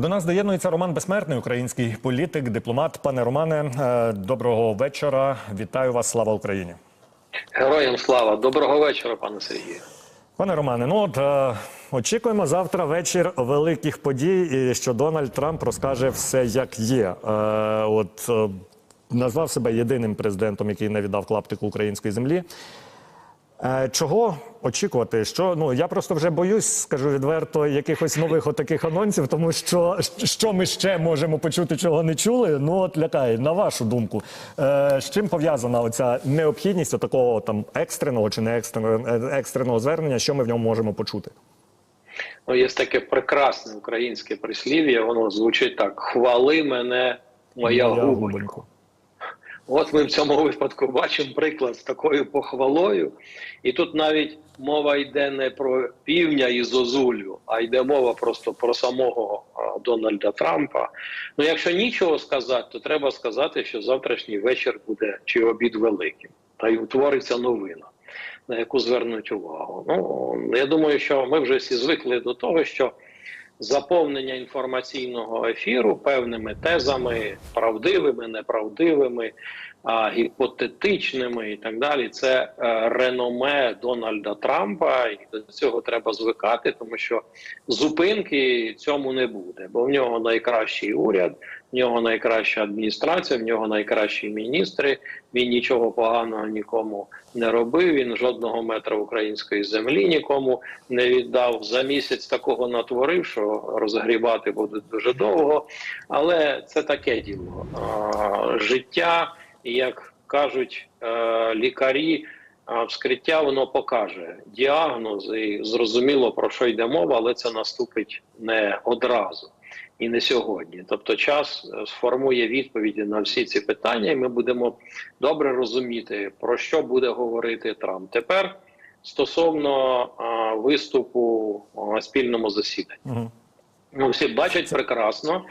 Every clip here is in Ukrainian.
До нас доєднується Роман Безсмертний, український політик, дипломат. Пане Романе, е, доброго вечора. Вітаю вас. Слава Україні. Героям слава, доброго вечора, пане Сергію. Пане Романе, ну от е, очікуємо завтра вечір великих подій, і що Дональд Трамп розкаже все, як є. Е, от е, назвав себе єдиним президентом, який не віддав клаптику української землі. Е, Чого очікувати? Що ну я просто вже боюсь, скажу відверто, якихось нових отаких анонсів, тому що що ми ще можемо почути, чого не чули. Ну от лякає на вашу думку. Е, з чим пов'язана оця необхідність такого там екстреного чи не екстреного, е, екстреного звернення? Що ми в ньому можемо почути? Ну, є таке прекрасне українське прислів'я, воно звучить так: хвали мене, моя Моя губонько. От ми в цьому випадку бачимо приклад з такою похвалою. І тут навіть мова йде не про півня і зозулю, а йде мова просто про самого Дональда Трампа. Ну, якщо нічого сказати, то треба сказати, що завтрашній вечір буде чи обід великим, та й утвориться новина. На яку звернуть увагу. Ну я думаю, що ми вже всі звикли до того, що заповнення інформаційного ефіру певними тезами, правдивими, неправдивими, а, гіпотетичними і так далі. Це е, реноме Дональда Трампа, і до цього треба звикати, тому що зупинки цьому не буде, бо в нього найкращий уряд, в нього найкраща адміністрація, в нього найкращі міністри. Він нічого поганого нікому не робив. Він жодного метра української землі нікому не віддав. За місяць такого натворив, що розгрібати буде дуже довго. Але це таке діло. А, як кажуть е, лікарі. А вскриття воно покаже діагноз і зрозуміло про що йде мова, але це наступить не одразу і не сьогодні. Тобто, час е, сформує відповіді на всі ці питання, і ми будемо добре розуміти, про що буде говорити Трамп. Тепер стосовно а, виступу на спільному засіданні, Угу. ну всі бачать прекрасно,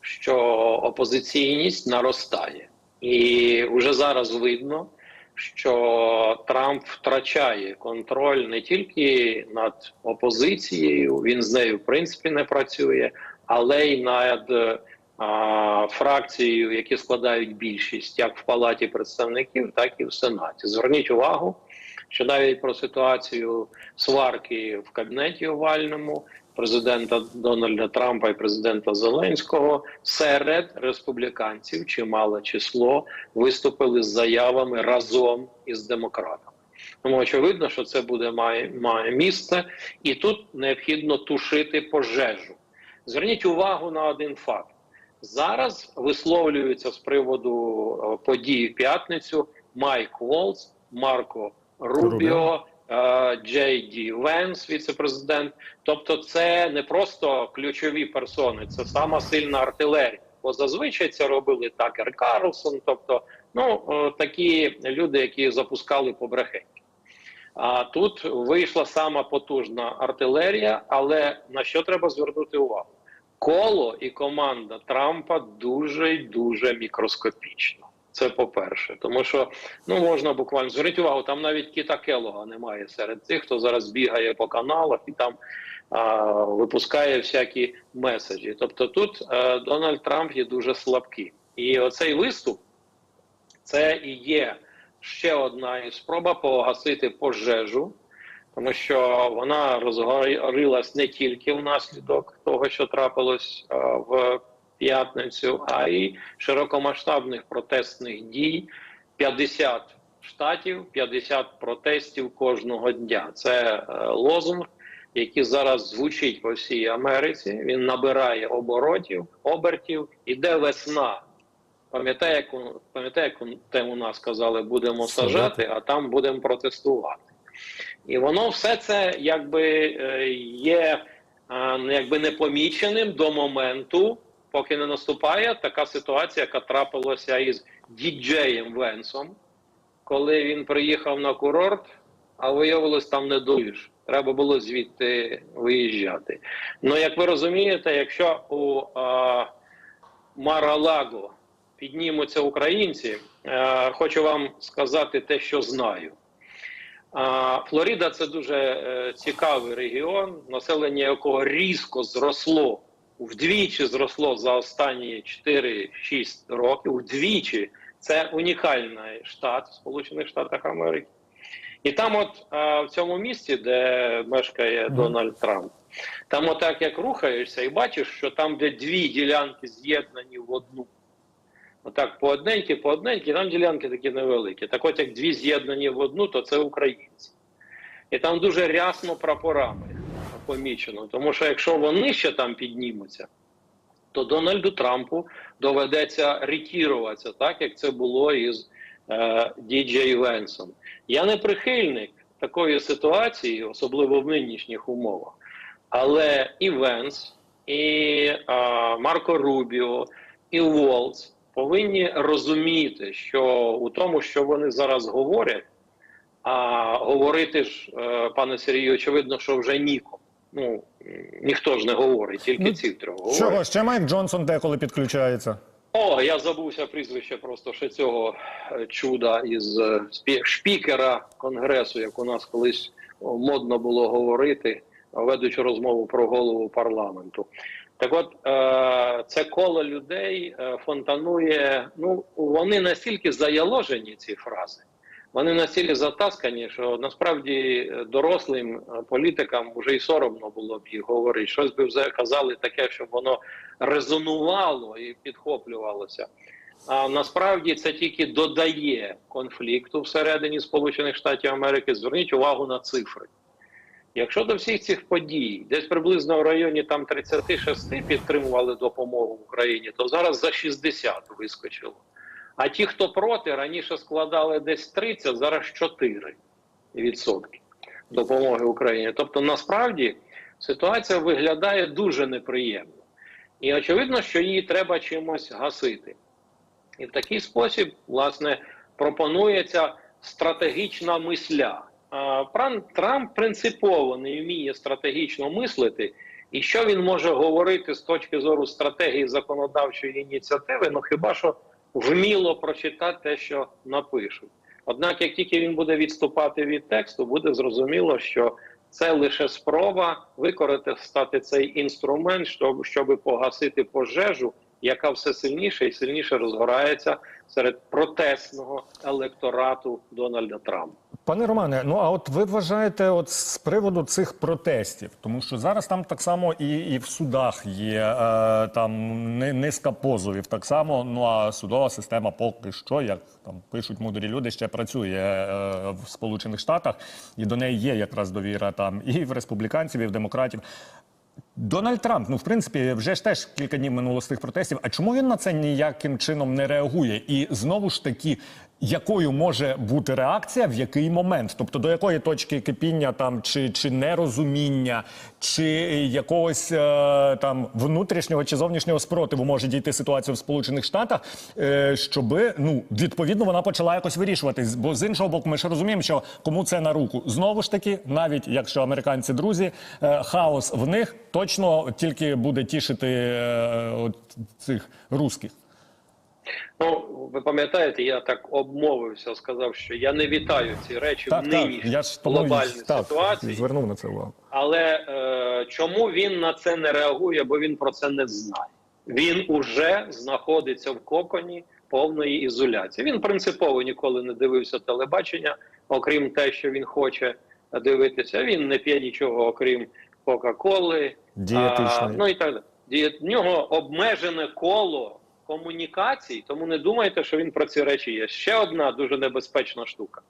що опозиційність наростає, і вже зараз видно. Що Трамп втрачає контроль не тільки над опозицією, він з нею в принципі не працює, але й над а, фракцією, які складають більшість, як в палаті представників, так і в сенаті. Зверніть увагу, що навіть про ситуацію сварки в кабінеті овальному президента Дональда Трампа і президента Зеленського серед республіканців чимале число виступили з заявами разом із демократами. Тому очевидно, що це буде має, має місце, і тут необхідно тушити пожежу. Зверніть увагу на один факт: зараз висловлюються з приводу е, подій в п'ятницю Майк Волц, Марко Рубіо. Е, Джей Ді Венс, віце-президент. Тобто, це не просто ключові персони, це сама сильна артилерія. Бо зазвичай це робили Такер Карлсон, тобто ну е, такі люди, які запускали побрехеньки. А тут вийшла сама потужна артилерія, але на що треба звернути увагу? Коло і команда Трампа дуже дуже мікроскопічно. Це по-перше, тому що ну можна буквально зверніть увагу, там навіть Кіта Келога немає серед тих, хто зараз бігає по каналах і там а, випускає всякі меседжі. Тобто тут а, Дональд Трамп є дуже слабкий, і оцей виступ це і є ще одна спроба погасити пожежу, тому що вона розгорілась не тільки внаслідок того, що трапилось а, в п'ятницю, а й широкомасштабних протестних дій. 50 штатів, 50 протестів кожного дня. Це е, лозунг, який зараз звучить по всій Америці. Він набирає оборотів, обертів, іде весна. Пам'ятає, пам'ятає, як у- те у нас сказали, будемо сажати, а там будемо протестувати. І воно все це якби е, є е, ну, якби непоміченим до моменту, поки не наступає така ситуація, яка трапилася із діджеєм Венсом, коли він приїхав на курорт, а виявилось там не дуєш. Треба було звідти виїжджати. Ну, як ви розумієте, якщо у а, Маралаго піднімуться українці, е, хочу вам сказати те, що знаю. А, Флорида це дуже е, цікавий регіон, населення якого різко зросло вдвічі зросло за останні 4-6 років. Вдвічі це унікальний штат в Сполучених Штатах Америки. І там, от в цьому місці, де мешкає Дональд Трамп, там, отак як рухаєшся, і бачиш, що там, де дві ділянки з'єднані в одну. Отак, по одненьки, по одненьки, там ділянки такі невеликі. Так от як дві з'єднані в одну, то це українці. І там дуже рясно прапорами помічено. Тому що якщо вони ще там піднімуться, то Дональду Трампу доведеться ретіруватися, так як це було із е, Діджей Венсом. Я не прихильник такої ситуації, особливо в нинішніх умовах. Але і Венс, і е, Марко Рубіо, і Волц повинні розуміти, що у тому, що вони зараз говорять, а говорити ж, е, пане Сергію, очевидно, що вже нікому. Ну ніхто ж не говорить, тільки Ну, ці трьох говорять. Чого ще Майк Джонсон деколи підключається? О, я забувся прізвище просто ще цього е, чуда із е, шпікера конгресу, як у нас колись модно було говорити, ведучи розмову про голову парламенту. Так от е, це коло людей е, фонтанує. Ну вони настільки заяложені, ці фрази. Вони настільки затаскані, що насправді е, дорослим е, політикам вже й соромно було б їх говорити. Щось би вже казали таке, щоб воно резонувало і підхоплювалося. А насправді це тільки додає конфлікту всередині Сполучених Штатів Америки. Зверніть увагу на цифри. Якщо до всіх цих подій десь приблизно в районі там 36 підтримували допомогу Україні, то зараз за 60 вискочило. А ті, хто проти, раніше складали десь 30, зараз 4 відсотки допомоги Україні. Тобто, насправді ситуація виглядає дуже неприємно. І очевидно, що її треба чимось гасити. І в такий спосіб, власне, пропонується стратегічна мисля. А, Трамп принципово не вміє стратегічно мислити, і що він може говорити з точки зору стратегії законодавчої ініціативи, ну хіба що вміло прочитати те, що напишуть. Однак, як тільки він буде відступати від тексту, буде зрозуміло, що це лише спроба використати цей інструмент, щоб, щоб погасити пожежу, яка все сильніше і сильніше розгорається серед протестного електорату Дональда Трампа. Пане Романе, ну а от ви вважаєте, от з приводу цих протестів, тому що зараз там так само і, і в судах є е, там низка позовів, так само. Ну а судова система поки що, як там пишуть мудрі люди, ще працює е, в Сполучених Штатах, і до неї є якраз довіра там і в республіканців, і в демократів. Дональд Трамп, ну в принципі, вже ж теж кілька днів минуло з тих протестів. А чому він на це ніяким чином не реагує? І знову ж таки, якою може бути реакція, в який момент? Тобто до якої точки кипіння там чи, чи нерозуміння, чи якогось е, там внутрішнього чи зовнішнього спротиву може дійти ситуація в Сполучених Штатах, е, щоби ну відповідно вона почала якось вирішуватись. Бо з іншого боку, ми ж розуміємо, що кому це на руку. Знову ж таки, навіть якщо американці друзі, е, хаос в них точно тільки буде тішити е, от цих русських. Ну, ви пам'ятаєте, я так обмовився, сказав, що я не вітаю ці речі Так, в нинішній глобальній так, ситуації. звернув на це увагу. Але е, чому він на це не реагує? Бо він про це не знає. Він уже знаходиться в коконі повної ізоляції. Він принципово ніколи не дивився телебачення, окрім те, що він хоче дивитися. Він не п'є нічого, окрім Кока-Коли. Ну і так далі. В нього обмежене коло комунікацій, тому не думайте, що він про ці речі є. Ще одна дуже небезпечна штука.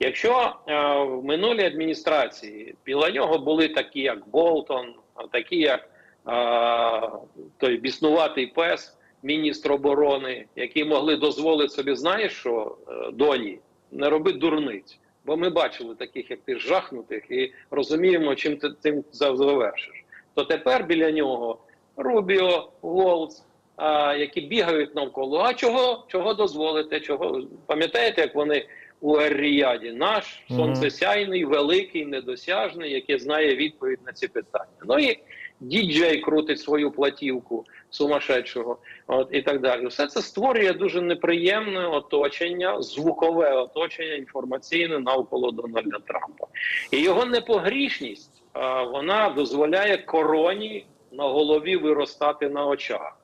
Якщо е, в минулій адміністрації біля нього були такі, як Болтон, такі, як е, той біснуватий пес, міністр оборони, які могли дозволити собі, знаєш що, е, доні, не роби дурниць. Бо ми бачили таких, як ти жахнутих, і розуміємо, чим ти цим завершиш. То тепер біля нього Рубіо, Волц, а, які бігають навколо. А чого, чого дозволите? Чого пам'ятаєте, як вони у Ер-Ріяді? Наш сонцесяйний, великий, недосяжний, який знає відповідь на ці питання. Ну і діджей крутить свою платівку сумасшедшого, от і так далі. Все це створює дуже неприємне оточення, звукове оточення інформаційне навколо Дональда Трампа. І його непогрішність а, вона дозволяє короні на голові виростати на очах.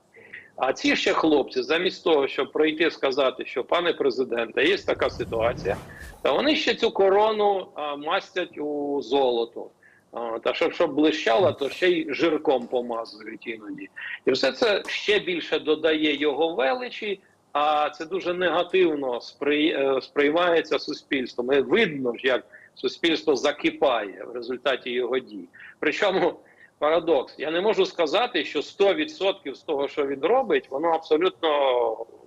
А ці ще хлопці, замість того, щоб прийти і сказати, що пане президенте, є така ситуація, та вони ще цю корону а, мастять у золото. А, та щоб, щоб блищало, то ще й жирком помазують іноді. І все це ще більше додає його величі, а це дуже негативно сприй, е, сприймається суспільством. І видно ж, як суспільство закипає в результаті його дій. Причому парадокс. Я не можу сказати, що 100% з того, що він робить, воно абсолютно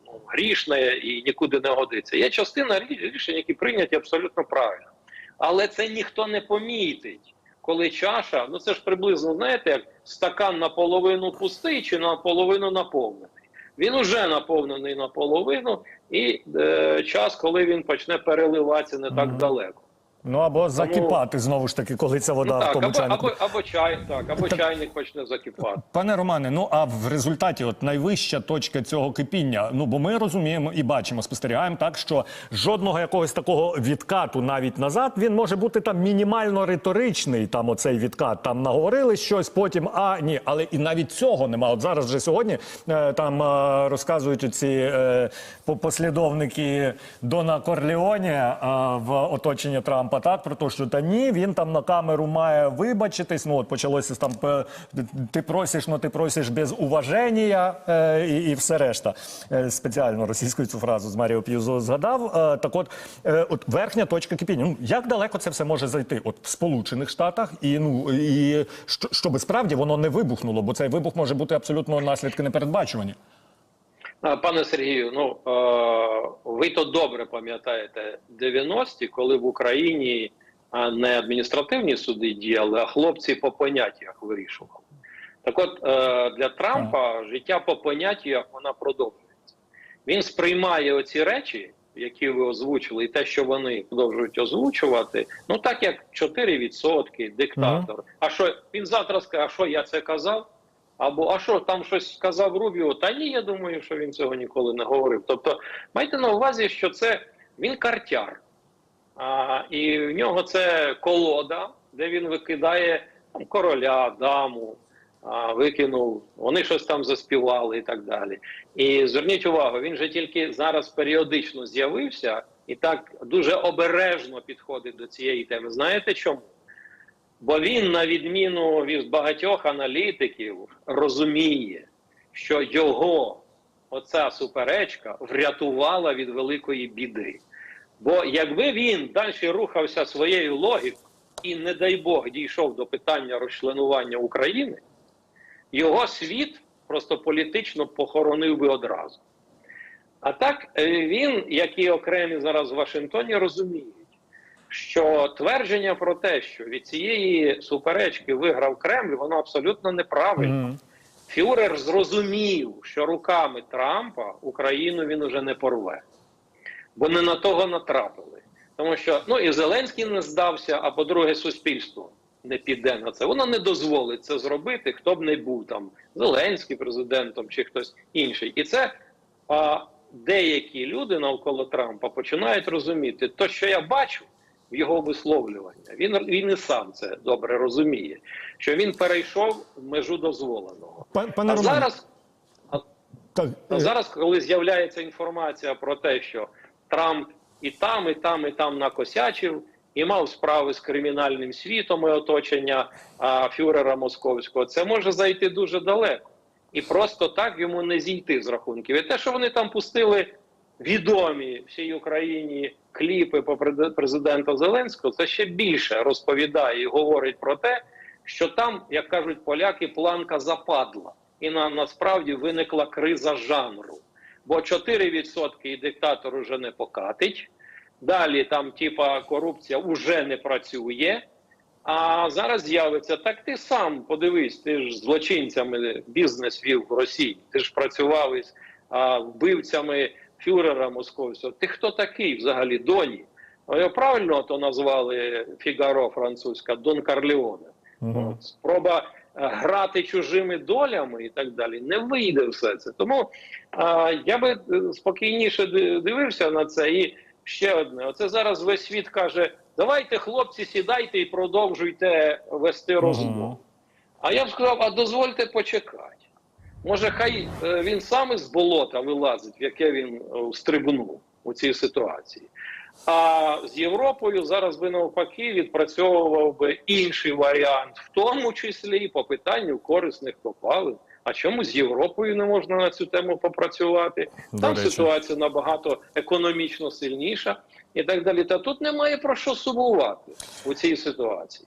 ну, грішне і нікуди не годиться. Є частина рішень, які прийняті абсолютно правильно. Але це ніхто не помітить, коли чаша, ну це ж приблизно, знаєте, як стакан наполовину пустий чи наполовину наповнений. Він уже наповнений наполовину, і е, час, коли він почне переливатися не так далеко. Ну або закипати знову ж таки, коли ця вода Ну, в тому чайнику. або, або чай, так, або чайник почне закипати. Пане Романе, ну а в результаті, от найвища точка цього кипіння, ну бо ми розуміємо і бачимо, спостерігаємо так, що жодного якогось такого відкату навіть назад він може бути там мінімально риторичний. Там оцей відкат там наговорили щось, потім а ні, але і навіть цього нема. От зараз вже сьогодні е, там е, розказують ці е, послідовники Дона Корлеоні е, в оточенні Трампа так про те, що та ні, він там на камеру має вибачитись. Ну от почалося там е, ти просиш, ну ти просиш без уваження е, і, і все решта. Е, спеціально російською цю фразу з Маріо П'юзо згадав. Е, так от, е, от верхня точка кипіння. Ну як далеко це все може зайти? От в Сполучених Штатах, і ну і що, щоб справді воно не вибухнуло, бо цей вибух може бути абсолютно наслідки непередбачувані. Пане Сергію, ну ви то добре пам'ятаєте 90-ті, коли в Україні не адміністративні суди діяли, а хлопці по поняттях вирішували. Так от е, для Трампа життя по поняттях вона продовжується. Він сприймає оці речі, які ви озвучили, і те, що вони продовжують озвучувати, ну так як 4%, диктатор. А що він завтра скаже, а що я це казав? Або а що там щось сказав Рубіо? Та ні, я думаю, що він цього ніколи не говорив. Тобто, майте на увазі, що це він картяр, а, і в нього це колода, де він викидає там, короля, даму, а, викинув, вони щось там заспівали і так далі. І зверніть увагу, він же тільки зараз періодично з'явився і так дуже обережно підходить до цієї теми. Знаєте чому? Бо він, на відміну від багатьох аналітиків, розуміє, що його оця суперечка врятувала від великої біди. Бо якби він далі рухався своєю логікою і, не дай Бог, дійшов до питання розчленування України, його світ просто політично похоронив би одразу. А так е, він, як і окремі зараз в Вашингтоні, розуміють, що твердження про те, що від цієї суперечки виграв Кремль, воно абсолютно неправильно. Мгм. Фюрер зрозумів, що руками Трампа Україну він уже не порве, бо не на того натрапили. Тому що ну і Зеленський не здався, а по-друге, суспільство не піде на це. Воно не дозволить це зробити, хто б не був там Зеленський президентом чи хтось інший. І це а, деякі люди навколо Трампа починають розуміти, то, що я бачу в його висловлювання, він, він і сам це добре розуміє, що він перейшов межу дозволеного. Пан- Пане А Романе, зараз, так, а е, зараз, коли з'являється інформація про те, що Трамп і там, і там, і там накосячив, і мав справи з кримінальним світом і оточення а, фюрера московського, це може зайти дуже далеко. І просто так йому не зійти з рахунків. І те, що вони там пустили відомі всій Україні кліпи по президента Зеленського, це ще більше розповідає і говорить про те, що там, як кажуть поляки, планка западла, і на насправді виникла криза жанру. Бо 4% і диктатор уже не покатить. Далі там, типа, корупція вже не працює. А зараз з'явиться так. Ти сам подивись, ти ж злочинцями бізнес вів в Росії. Ти ж працював із а, вбивцями фюрера московського. Ти хто такий взагалі доні? Його правильно то назвали Фігаро французька Дон Карлеоне. мгм. От, Спроба е, грати чужими долями і так далі. Не вийде все це. Тому а, я би е, спокійніше дивився на це. І ще одне: оце зараз весь світ каже: давайте, хлопці, сідайте і продовжуйте вести розмову. А я б сказав, а дозвольте почекати. Може, хай е, він сам із болота вилазить, в яке він е, стрибнув у цій ситуації. А з Європою зараз би навпаки відпрацьовував би інший варіант, в тому числі і по питанню корисних копалин. А чому з Європою не можна на цю тему попрацювати? До Там речі. ситуація набагато економічно сильніша і так далі. Та тут немає про що сумувати у цій ситуації.